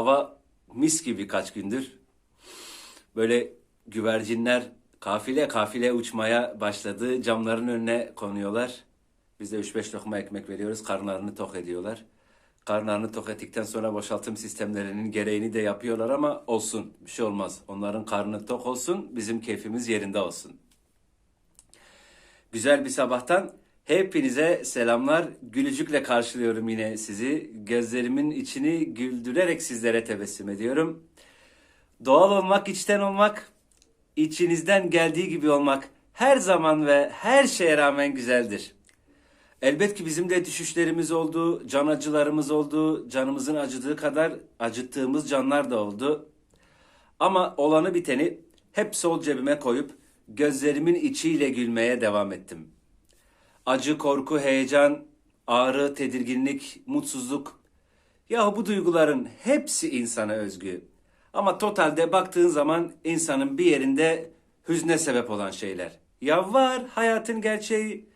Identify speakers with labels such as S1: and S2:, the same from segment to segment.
S1: Hava mis gibi kaç gündür. Böyle güvercinler kafile kafile uçmaya başladı. Camların önüne konuyorlar. Biz de 3-5 lokma ekmek veriyoruz. Karnlarını tok ediyorlar. Karnlarını tok ettikten sonra boşaltım sistemlerinin gereğini de yapıyorlar ama olsun. Bir şey olmaz. Onların karnı tok olsun. Bizim keyfimiz yerinde olsun. Güzel bir sabahtan hepinize selamlar. Gülücükle karşılıyorum yine sizi. Gözlerimin içini güldürerek sizlere tebessüm ediyorum. Doğal olmak, içten olmak, içinizden geldiği gibi olmak her zaman ve her şeye rağmen güzeldir. Elbet ki bizim de düşüşlerimiz oldu, can acılarımız oldu, canımızın acıdığı kadar acıttığımız canlar da oldu. Ama olanı biteni hep sol cebime koyup gözlerimin içiyle gülmeye devam ettim. Acı, korku, heyecan, ağrı, tedirginlik, mutsuzluk. Ya bu duyguların hepsi insana özgü. Ama totalde baktığın zaman insanın bir yerinde hüzne sebep olan şeyler. Ya var hayatın gerçeği.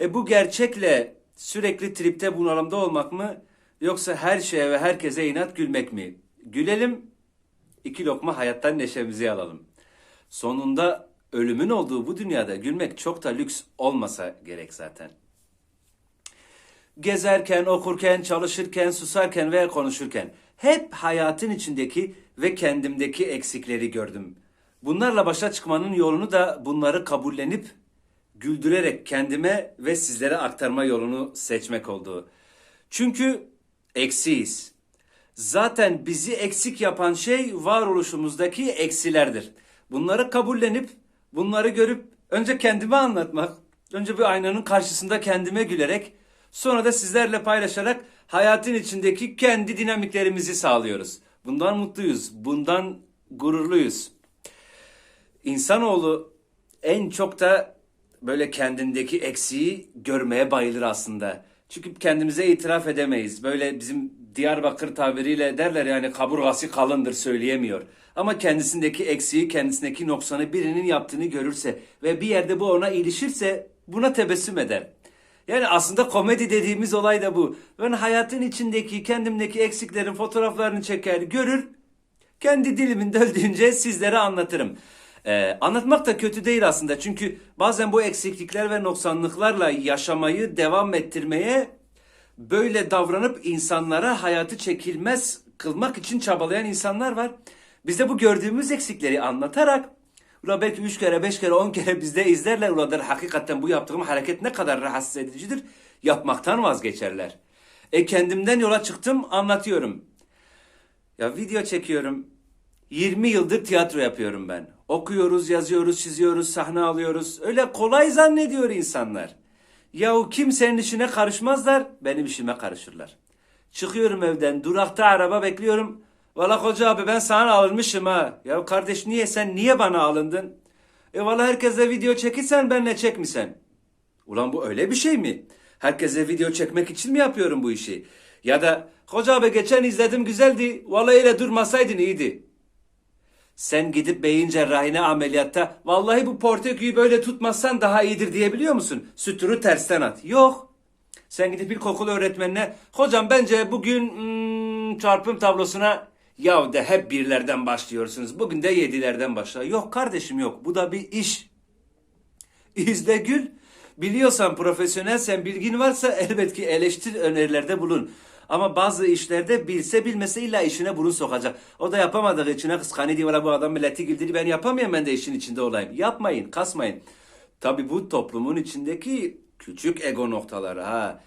S1: E bu gerçekle sürekli tripte bunalımda olmak mı? Yoksa her şeye ve herkese inat gülmek mi? Gülelim, iki lokma hayattan neşemizi alalım. Sonunda ölümün olduğu bu dünyada gülmek çok da lüks olmasa gerek zaten. Gezerken, okurken, çalışırken, susarken veya konuşurken hep hayatın içindeki ve kendimdeki eksikleri gördüm. Bunlarla başa çıkmanın yolunu da bunları kabullenip güldürerek kendime ve sizlere aktarma yolunu seçmek oldu. Çünkü eksiyiz. Zaten bizi eksik yapan şey varoluşumuzdaki eksilerdir. Bunları kabullenip, bunları görüp önce kendime anlatmak, önce bir aynanın karşısında kendime gülerek, sonra da sizlerle paylaşarak hayatın içindeki kendi dinamiklerimizi sağlıyoruz. Bundan mutluyuz, bundan gururluyuz. İnsanoğlu en çok da böyle kendindeki eksiği görmeye bayılır aslında. Çünkü kendimize itiraf edemeyiz. Böyle bizim Diyarbakır tabiriyle derler yani kaburgası kalındır söyleyemiyor. Ama kendisindeki eksiği, kendisindeki noksanı birinin yaptığını görürse ve bir yerde bu ona ilişirse buna tebessüm eder. Yani aslında komedi dediğimiz olay da bu. Ben hayatın içindeki kendimdeki eksiklerin fotoğraflarını çeker, görür, kendi dilimin döldüğünce sizlere anlatırım. Ee, anlatmak da kötü değil aslında. Çünkü bazen bu eksiklikler ve noksanlıklarla yaşamayı devam ettirmeye böyle davranıp insanlara hayatı çekilmez kılmak için çabalayan insanlar var. Biz de bu gördüğümüz eksikleri anlatarak Ula belki üç kere, beş kere, on kere bizde izlerler. Ula der hakikaten bu yaptığım hareket ne kadar rahatsız edicidir. Yapmaktan vazgeçerler. E kendimden yola çıktım anlatıyorum. Ya video çekiyorum. 20 yıldır tiyatro yapıyorum ben. Okuyoruz, yazıyoruz, çiziyoruz, sahne alıyoruz. Öyle kolay zannediyor insanlar. Yahu kimsenin işine karışmazlar, benim işime karışırlar. Çıkıyorum evden, durakta araba bekliyorum. Valla koca abi ben sana alınmışım ha. Ya kardeş niye sen niye bana alındın? E valla herkese video çekirsen benle çekmişsen. Ulan bu öyle bir şey mi? Herkese video çekmek için mi yapıyorum bu işi? Ya da koca abi geçen izledim güzeldi. Valla öyle durmasaydın iyiydi. Sen gidip beyin cerrahine ameliyatta vallahi bu porteküyü böyle tutmazsan daha iyidir diyebiliyor musun? Sütürü tersten at. Yok. Sen gidip ilkokul öğretmenine hocam bence bugün hmm, çarpım tablosuna yav de hep birlerden başlıyorsunuz. Bugün de yedilerden başla. Yok kardeşim yok. Bu da bir iş. İzle gül. Biliyorsan profesyonelsen bilgin varsa elbet ki eleştir önerilerde bulun. Ama bazı işlerde bilse bilmese illa işine burun sokacak. O da yapamadığı içine kıskanıyor "Valla bu adam milleti güldürüyor ben yapamıyorum ben de işin içinde olayım. Yapmayın kasmayın. Tabi bu toplumun içindeki küçük ego noktaları ha.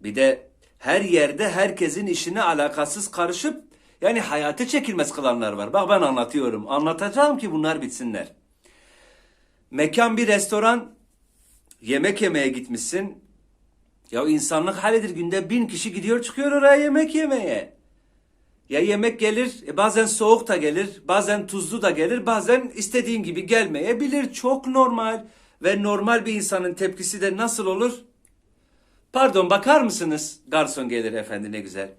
S1: Bir de her yerde herkesin işine alakasız karışıp yani hayatı çekilmez kılanlar var. Bak ben anlatıyorum. Anlatacağım ki bunlar bitsinler. Mekan bir restoran yemek yemeye gitmişsin. Ya insanlık halidir günde bin kişi gidiyor çıkıyor oraya yemek yemeye. Ya yemek gelir e bazen soğuk da gelir bazen tuzlu da gelir bazen istediğin gibi gelmeyebilir. Çok normal ve normal bir insanın tepkisi de nasıl olur? Pardon bakar mısınız? Garson gelir efendi ne güzel.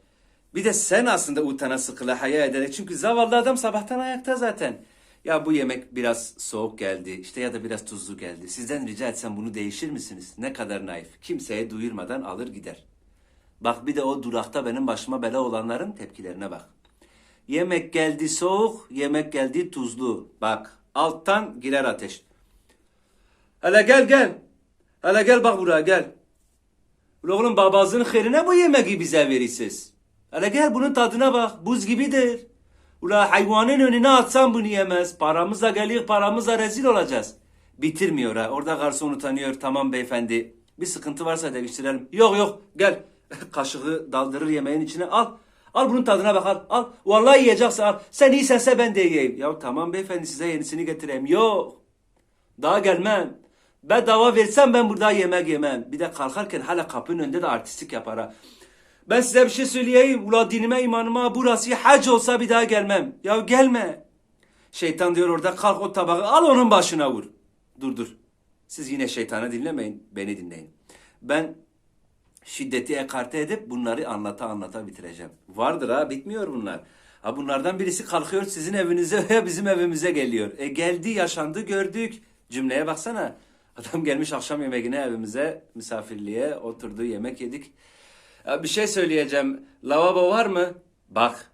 S1: Bir de sen aslında utana sıkıla haya ederek çünkü zavallı adam sabahtan ayakta zaten. Ya bu yemek biraz soğuk geldi işte ya da biraz tuzlu geldi. Sizden rica etsem bunu değişir misiniz? Ne kadar naif. Kimseye duyurmadan alır gider. Bak bir de o durakta benim başıma bela olanların tepkilerine bak. Yemek geldi soğuk, yemek geldi tuzlu. Bak alttan girer ateş. Hele gel gel. Hele gel bak buraya gel. Oğlum babasının hayrine bu yemeği bize verirsiniz. Hele gel bunun tadına bak. Buz gibidir. Ula hayvanın önüne atsan bunu yemez. Paramızla geliyor paramızla rezil olacağız. Bitirmiyor ha. Orada garson utanıyor. Tamam beyefendi. Bir sıkıntı varsa değiştirelim. Yok yok gel. Kaşığı daldırır yemeğin içine al. Al bunun tadına bak al. Al. Vallahi yiyeceksin al. Sen iysense ben de yiyeyim. Ya tamam beyefendi size yenisini getireyim. Yok. Daha gelmem. Bedava versem ben burada yemek yemem. Bir de kalkarken hala kapının önünde de artistik yapar ha. Ben size bir şey söyleyeyim. Ula dinime imanıma burası hac olsa bir daha gelmem. Ya gelme. Şeytan diyor orada kalk o tabağı al onun başına vur. Dur dur. Siz yine şeytanı dinlemeyin. Beni dinleyin. Ben şiddeti ekarte edip bunları anlata anlata bitireceğim. Vardır ha bitmiyor bunlar. Ha bunlardan birisi kalkıyor sizin evinize veya bizim evimize geliyor. E geldi yaşandı gördük. Cümleye baksana. Adam gelmiş akşam yemeğine evimize misafirliğe oturdu yemek yedik. Bir şey söyleyeceğim. Lavabo var mı? Bak.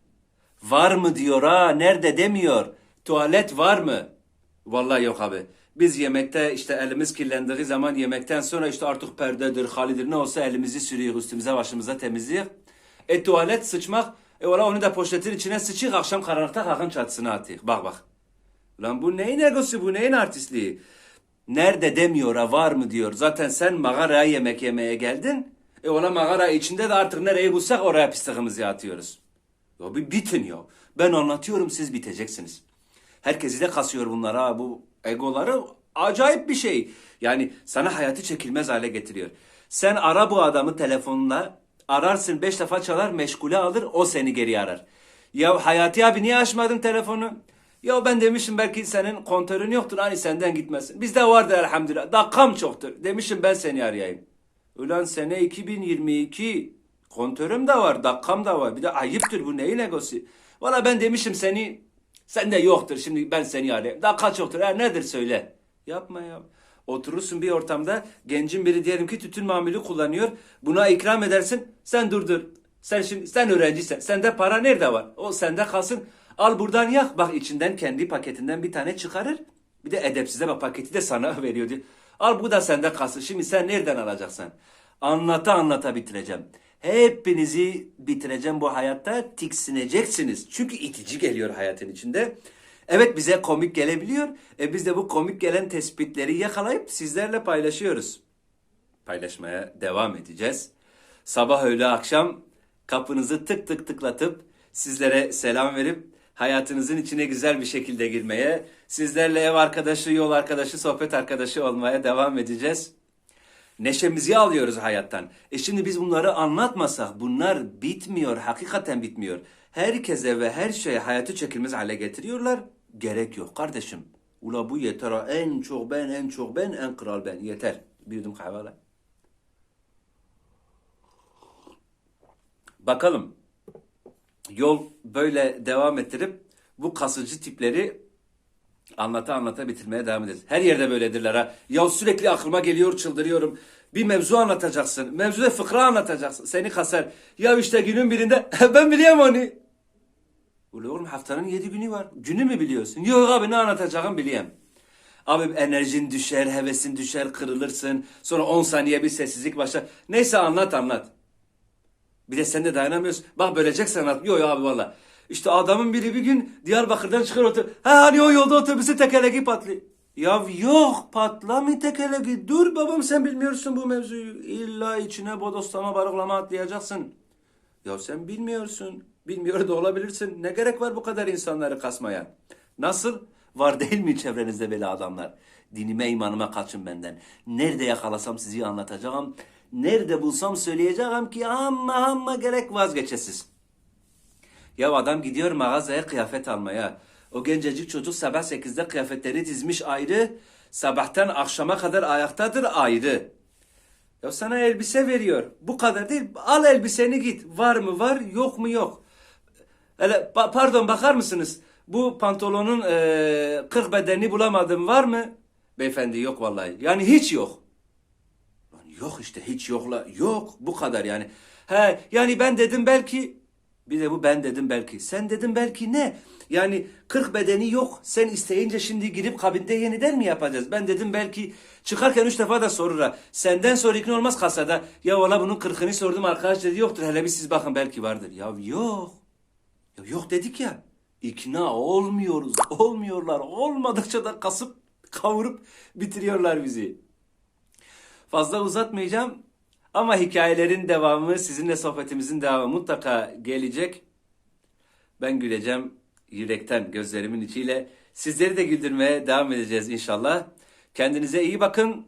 S1: Var mı diyor ha. Nerede demiyor. Tuvalet var mı? Vallahi yok abi. Biz yemekte işte elimiz kirlendiği zaman yemekten sonra işte artık perdedir, halidir ne olsa elimizi sürüyor üstümüze başımıza temizliyor. E tuvalet sıçmak, e valla onu da poşetin içine sıçıyor akşam karanlıkta kalkın çatısına atıyor. Bak bak. Lan bu neyin egosu bu neyin artistliği? Nerede demiyor ha var mı diyor. Zaten sen mağaraya yemek yemeye geldin. E ola mağara içinde de artık nereyi bulsak oraya pisliğimizi atıyoruz. Ya bir bitin ya. Ben anlatıyorum siz biteceksiniz. Herkesi de kasıyor bunlara. Bu egoları acayip bir şey. Yani sana hayatı çekilmez hale getiriyor. Sen ara bu adamı telefonla. Ararsın beş defa çalar meşgule alır o seni geri arar. Ya Hayati abi niye açmadın telefonu? Ya ben demişim belki senin kontörün yoktur hani senden gitmesin. Bizde vardır elhamdülillah. Dakikam çoktur. Demişim ben seni arayayım. Ulan sene 2022 kontörüm de var, dakikam da var. Bir de ayıptır bu neyin egosu? Valla ben demişim seni, sende yoktur şimdi ben seni arayayım. Dakika çoktur, ha nedir söyle. Yapma ya. Oturursun bir ortamda, gencin biri diyelim ki tütün mamülü kullanıyor. Buna ikram edersin, sen durdur. Sen şimdi, sen öğrencisen, sende para nerede var? O sende kalsın. Al buradan yak. Bak içinden kendi paketinden bir tane çıkarır. Bir de edepsize bak paketi de sana veriyor diyor. Al bu da sende kalsın. Şimdi sen nereden alacaksın? Anlata anlata bitireceğim. Hepinizi bitireceğim bu hayatta tiksineceksiniz. Çünkü itici geliyor hayatın içinde. Evet bize komik gelebiliyor. E biz de bu komik gelen tespitleri yakalayıp sizlerle paylaşıyoruz. Paylaşmaya devam edeceğiz. Sabah öğle akşam kapınızı tık tık tıklatıp sizlere selam verip hayatınızın içine güzel bir şekilde girmeye, sizlerle ev arkadaşı, yol arkadaşı, sohbet arkadaşı olmaya devam edeceğiz. Neşemizi alıyoruz hayattan. E şimdi biz bunları anlatmasak bunlar bitmiyor, hakikaten bitmiyor. Herkese ve her şeye hayatı çekilmez hale getiriyorlar. Gerek yok kardeşim. Ula bu yeter. En çok ben, en çok ben, en kral ben. Yeter. Bir yudum kahve. Bakalım yol böyle devam ettirip bu kasıcı tipleri anlata anlata bitirmeye devam ederiz. Her yerde böyledirler ha. Ya sürekli aklıma geliyor çıldırıyorum. Bir mevzu anlatacaksın. Mevzuda fıkra anlatacaksın. Seni kasar. Ya işte günün birinde ben biliyorum onu. Ula oğlum haftanın yedi günü var. Günü mü biliyorsun? Yok abi ne anlatacağım biliyorum. Abi enerjin düşer, hevesin düşer, kırılırsın. Sonra 10 saniye bir sessizlik başlar. Neyse anlat anlat. Bir de sen de dayanamıyorsun. Bak böleceksen anlat. Yok abi valla. İşte adamın biri bir gün Diyarbakır'dan çıkar otur. Ha hani o yolda otobüsü tekerleki patlıyor. Ya yok patlamıyor tekerleki. Dur babam sen bilmiyorsun bu mevzuyu. İlla içine bodoslama balıklama atlayacaksın. Ya sen bilmiyorsun. Bilmiyor da olabilirsin. Ne gerek var bu kadar insanları kasmaya? Nasıl? Var değil mi çevrenizde böyle adamlar? Dinime imanıma kaçın benden. Nerede yakalasam sizi anlatacağım. Nerede bulsam söyleyeceğim ki amma amma gerek vazgeçesiz. Ya adam gidiyor mağazaya kıyafet almaya. O gencecik çocuk sabah 8'de kıyafetleri dizmiş ayrı. Sabahtan akşama kadar ayaktadır ayrı. Ya sana elbise veriyor. Bu kadar değil. Al elbiseni git. Var mı var, yok mu yok. Hele, pa- pardon bakar mısınız? Bu pantolonun eee 40 bedenini bulamadım var mı? Beyefendi yok vallahi. Yani hiç yok. Yok işte hiç yokla. Yok bu kadar yani. He yani ben dedim belki Bir de bu ben dedim belki. Sen dedim belki ne? Yani 40 bedeni yok. Sen isteyince şimdi girip kabinde yeniden mi yapacağız? Ben dedim belki çıkarken üç defa da sorur ha. Senden sonra ikna olmaz kasada. Ya valla bunun 40'ını sordum arkadaş dedi yoktur. Hele bir siz bakın belki vardır. Ya yok. Ya yok dedik ya. İkna olmuyoruz. Olmuyorlar. Olmadıkça da kasıp kavurup bitiriyorlar bizi. Fazla uzatmayacağım. Ama hikayelerin devamı, sizinle sohbetimizin devamı mutlaka gelecek. Ben güleceğim yürekten, gözlerimin içiyle. Sizleri de güldürmeye devam edeceğiz inşallah. Kendinize iyi bakın.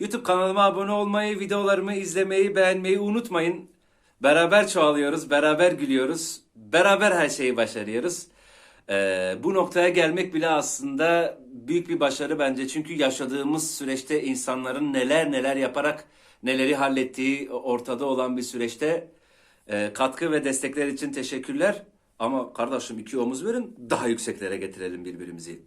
S1: YouTube kanalıma abone olmayı, videolarımı izlemeyi, beğenmeyi unutmayın. Beraber çoğalıyoruz, beraber gülüyoruz, beraber her şeyi başarıyoruz. Ee, bu noktaya gelmek bile aslında büyük bir başarı bence. Çünkü yaşadığımız süreçte insanların neler neler yaparak neleri hallettiği ortada olan bir süreçte e, katkı ve destekler için teşekkürler. Ama kardeşim iki omuz verin daha yükseklere getirelim birbirimizi.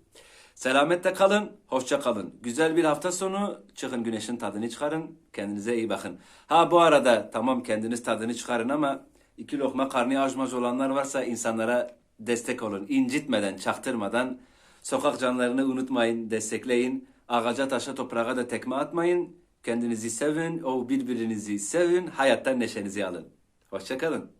S1: Selametle kalın, hoşça kalın. Güzel bir hafta sonu. Çıkın güneşin tadını çıkarın. Kendinize iyi bakın. Ha bu arada tamam kendiniz tadını çıkarın ama iki lokma karnı acmaz olanlar varsa insanlara destek olun. İncitmeden, çaktırmadan. Sokak canlarını unutmayın, destekleyin. Ağaca taşa toprağa da tekme atmayın. Kendinizi sevin, o birbirinizi sevin. Hayattan neşenizi alın. Hoşça kalın.